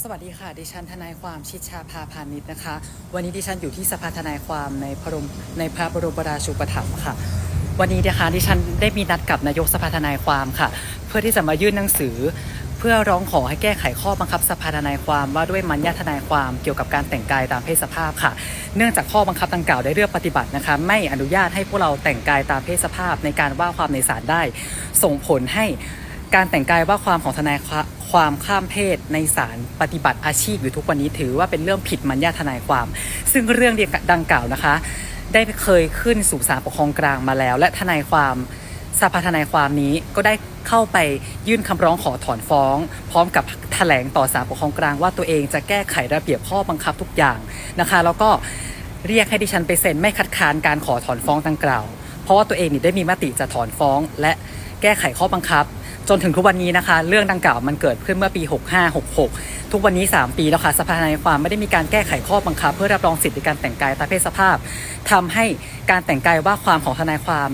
สวัสดีค่ะ ดิฉันทนายความชิดชาภาพานิชนะคะ วันนี้ดิฉันอยู่ที่สภาทนายความในพระบรมในพระบรมราชูปถัมภ์ค่ะ วันนี้นะคะดิฉันได้มีนัดกับนายกสภาทนายความค่ะ เพื่อที่จะมายื่นหนังสือ เพื่อร้องขอให้แก้ไขข้อบังคับสภาทนายความว่าด้วยมัญญาทนายความเกี่ยวกับการแต่งกายตามเพศสภาพค่ะ เนื่องจากข้อบังคับดังกล่าวได้เลือกปฏิบัตินะคะ ไม่อนุญาตให้พวกเราแต่งกายตามเพศสภาพในการว่าความในศาลได้ ส่งผลให้ การแต่งกายว่าความของทนายความข้ามเพศในศาลปฏิบัติอาชีพอยู่ทุกวันนี้ถือว่าเป็นเรื่องผิดมัญญาทนายความ ซึ่งเรื่องดังกล่าวนะคะ ได้เคยขึ้นสู่ศาลปกครองกลางมาแล้ว และทนายความสภาทนายความนี้ก็ได้เข้าไปยื่นคำร้องขอถอนฟ้อง พร้อมกับแถลงต่อศาลปกครองกลางว่าตัวเองจะแก้ไขระเบียบข้อบังคับทุกอย่างนะคะ แล้วก็เรียกให้ดิฉันไปเซ็นไม่คัดค้านการขอถอนฟ้องดังกล่าว เพราะว่าตัวเองนี่ได้มีมติจะถอนฟ้อง และแก้ไขข้อบังคับ จนถึงทุกวันนี้นะคะ เรื่องดังกล่าวมันเกิดขึ้นเมื่อปี 6566 ทุกวันนี้ 3 ปีแล้วค่ะสภาทนความไม่ได้มีการแก้ไขข้อบังคับ เพื่อรับรองสิทธิในการแต่งกายตามเพศสภาพทำให้การแต่งกายว่าความของทนายความ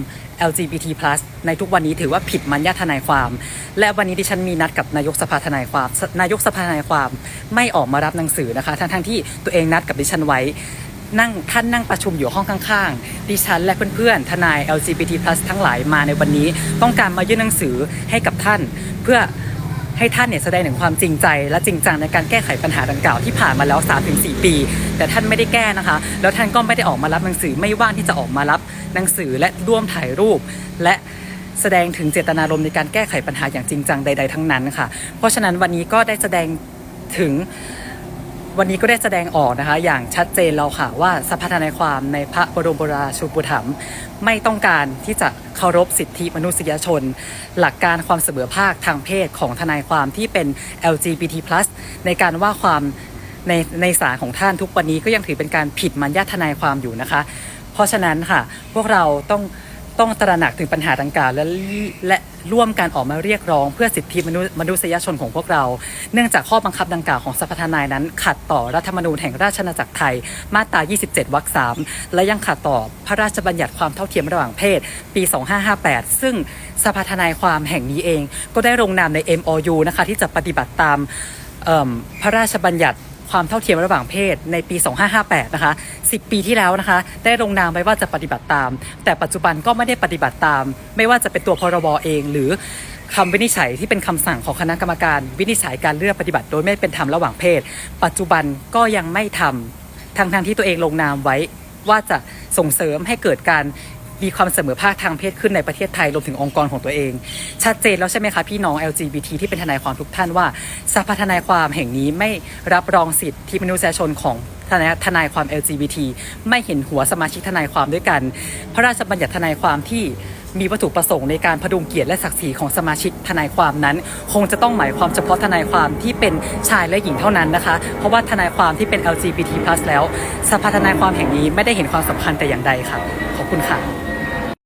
LGBT+ ในทุกวันนี้ถือว่าผิดมัญญาทนายความ และวันนี้ดิฉันมีนัดกับนายกสภาทนายความ นายกสภาทนายความไม่ออกมารับหนังสือนะคะ ทั้งๆที่ตัวเองนัดกับดิฉันไว้ นั่งท่านนั่งประชุมอยู่ห้องข้างๆ ดิฉันและเพื่อนๆ ทนาย LGBT+ ทั้งหลายมาในวันนี้ ต้องการมายื่นหนังสือให้กับท่าน เพื่อให้ท่านเนี่ยแสดงถึงความจริงใจ และจริงจังในการแก้ไขปัญหาดังกล่าวที่ผ่านมาแล้ว 3-4 ปี แต่ท่านไม่ได้แก้นะคะ แล้วท่านก็ไม่ได้ออกมารับหนังสือไม่ว่างที่จะออกมารับหนังสือและร่วมถ่ายรูป และแสดงถึงเจตนารมณ์ในการแก้ไขปัญหาอย่างจริงจังใด ๆ ทั้งนั้นค่ะ เพราะฉะนั้นวันนี้ก็ได้แสดงถึง วันนี้ก็ได้แสดงออกนะคะ อย่างชัดเจนแล้วค่ะว่าสภาทนายความในพระบรมราชูปถัมภ์ไม่ต้องการที่จะเคารพสิทธิมนุษยชน หลักการความเสมอภาคทางเพศของทนายความที่เป็น LGBT+ ในการว่าความในในศาลของท่านทุกวันนี้ก็ยังถือเป็นการผิดมัญญาทนายความอยู่นะคะ เพราะฉะนั้นค่ะ พวกเราต้อง ต้องตระหนักถึงปัญหาดังกล่าวและและร่วมกันออกมาเรียกร้อง เพื่อสิทธิมนุมนษยชนของพวกเรา เนื่องจากข้อบังคับดังกล่าวของสภาทนายนั้น ขัดต่อรัฐธรรมนูญแห่งราชอาณาจักรไทย มาตรา 27 วรรค 3 และยังขัดต่อพระราชบัญญัติความเท่าเทียมระหว่างเพศ ปี 2558 ซึ่งสภาทนายความแห่งนี้เอง ก็ได้ลงนามใน MOU นะคะที่จะปฏิบัติตามมพระราชบัญญัติ ความเท่าเทียมระหว่างเพศในปี 2558 นะคะ 10 ปีที่แล้วนะคะ ได้ลงนามไว้ว่าจะปฏิบัติตาม แต่ปัจจุบันก็ไม่ได้ปฏิบัติตาม ไม่ว่าจะเป็นตัวพรบเอง หรือคำวินิจฉัยที่เป็นคำสั่งของคณะกรรมการวินิจฉัยการเลือกปฏิบัติโดยไม่เป็นธรรมระหว่างเพศ ปัจจุบันก็ยังไม่ทำทั้งทางๆที่ตัวเองลงนามไว้ว่าจะส่งเสริมให้เกิดการ มีความเสมอภาคทางเพศขึ้นในประเทศไทยรวมถึงองค์กรของตัวเอง ชัดเจนแล้วใช่ไหมคะพี่น้อง LGBT ที่เป็นทนายความทุกท่านว่าสภาทนายความแห่งนี้ไม่รับรองสิทธิมนุษยชนของทนายทนายความ LGBT ไม่เห็นหัวสมาชิกทนายความด้วยกัน พระราชบัญญัติทนายความที่ มีวัตถุประสงค์ในการพดุงเกียรติและศักดิ์ศรีของสมาชิกทนายความนั้น คงจะต้องหมายความเฉพาะทนายความที่เป็นชายและหญิงเท่านั้นนะคะ เพราะว่าทนายความที่เป็น LGBT+ แล้วสภาทนายความแห่งนี้ไม่ได้เห็นความสำคัญแต่อย่างใดค่ะ ขอบคุณค่ะ